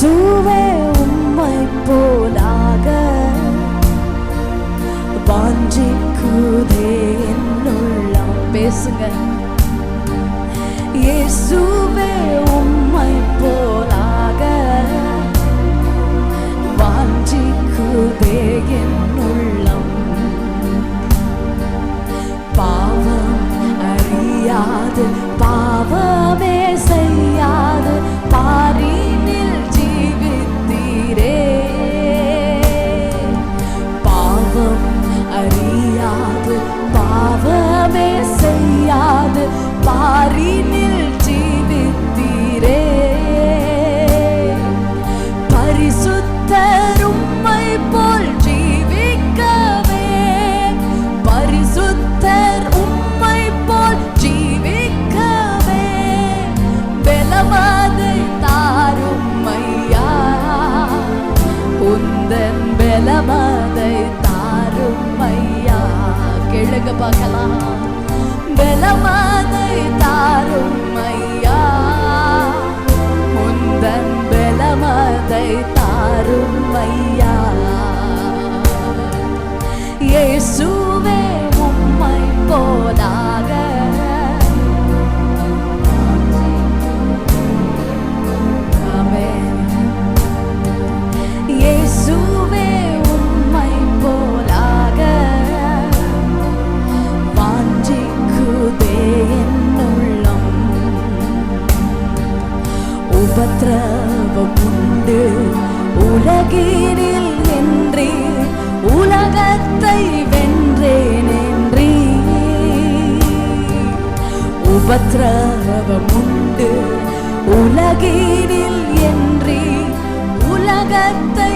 இயேசுவே உம்மை போலாக வாஞ்சிக்குதே என்னுள்ளம். பேசுங்க. இயேசுவே உந்தன் பலமதை தாரும் ஐயா. கிழக்கு பார்க்கலாம். பலமதை தாரும் ஐயா. முந்தன் பலமதை தாரும் ஐயா. இயேசுவே உம்மை போலா. உண்டு. உலகீரில் என்றே உலகத்தை வென்றேன் என்றே. உபத்ரவம் உண்டு உலகீரில் என்றே உலகத்தை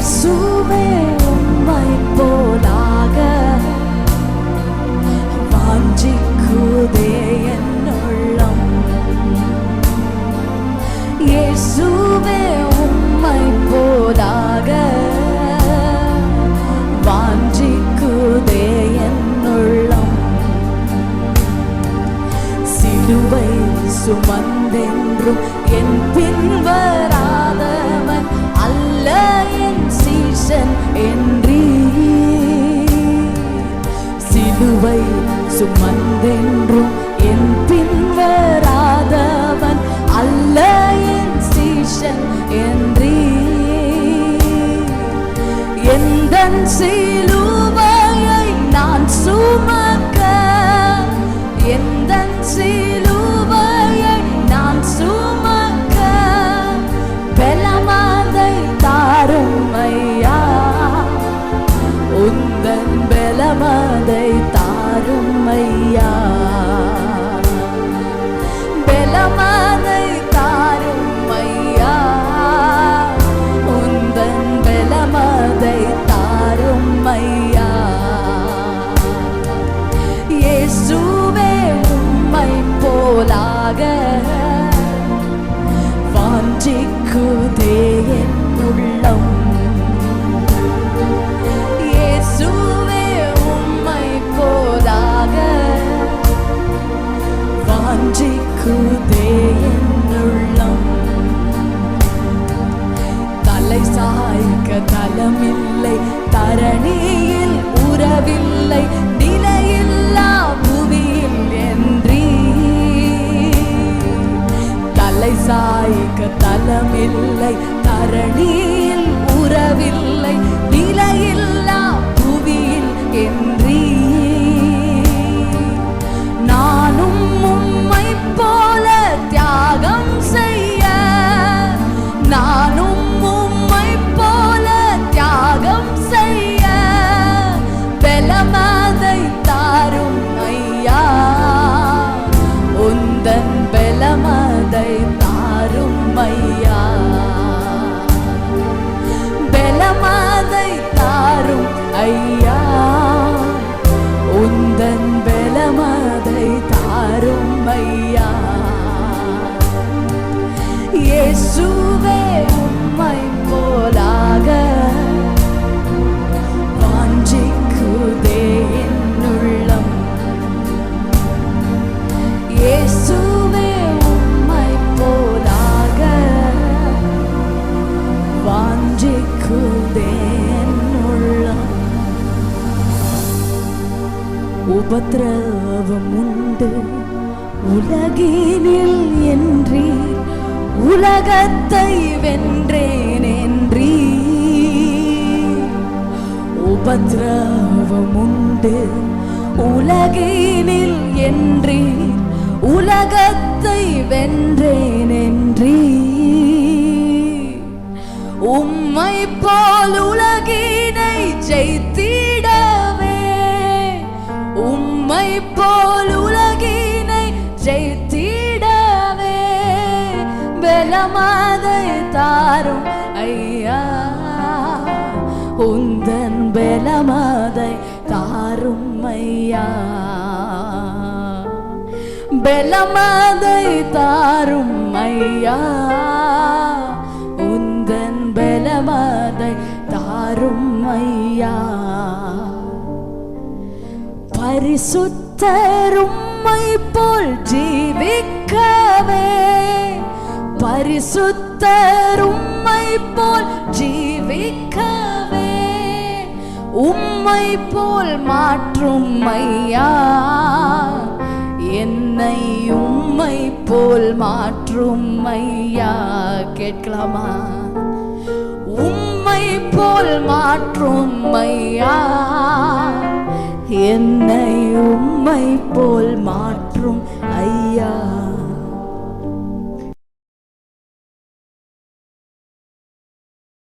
இயேசுவே உம்மை போலாக. வாஞ்சிக்குதே எந்தன் சிலுவையை நான் சுமக்க வாஞ்சிக்குதே தலை சாய்க்க தலமில்லை தரணியில் உறவில்லை நிலையில்லா புவியில் என்றீ. தலை சாய்க்க தலமில்லை தரணியில் உறவில்லை நிலையில்லா புவியில் பலமதை தாரும் ஐயா. இயேசுவே உபத்திரவம் உண்டு உலகினில் என்றீ உலகத்தை வென்றேன் என்றீ உபத்திரவம் உண்டு உலகினில் என்றீ உலகத்தை வென்றேன் என்றீ உம்மை போல் உலகினை ஜெயித்திட பலமதை தாரும் ஐயா உந்தன் பலமாதை தாரும் ஐயா பலமாதை தாரும் ஐயா உந்தன் பலமாதை தாரும் ஐயா பரிசுத்தரும்மை போல் ஜீவிக்கவே பரிசுத்தர் உம்மை போல் ஜீவிக்கவே. உம்மை போல் மாற்றும் ஐயா. என்னை உம்மை போல் மாற்றும் ஐயா. கேட்கலாமா? உம்மை போல் மாற்றும் ஐயா. என்னை உம்மை போல் மாற்றும் ஐயா.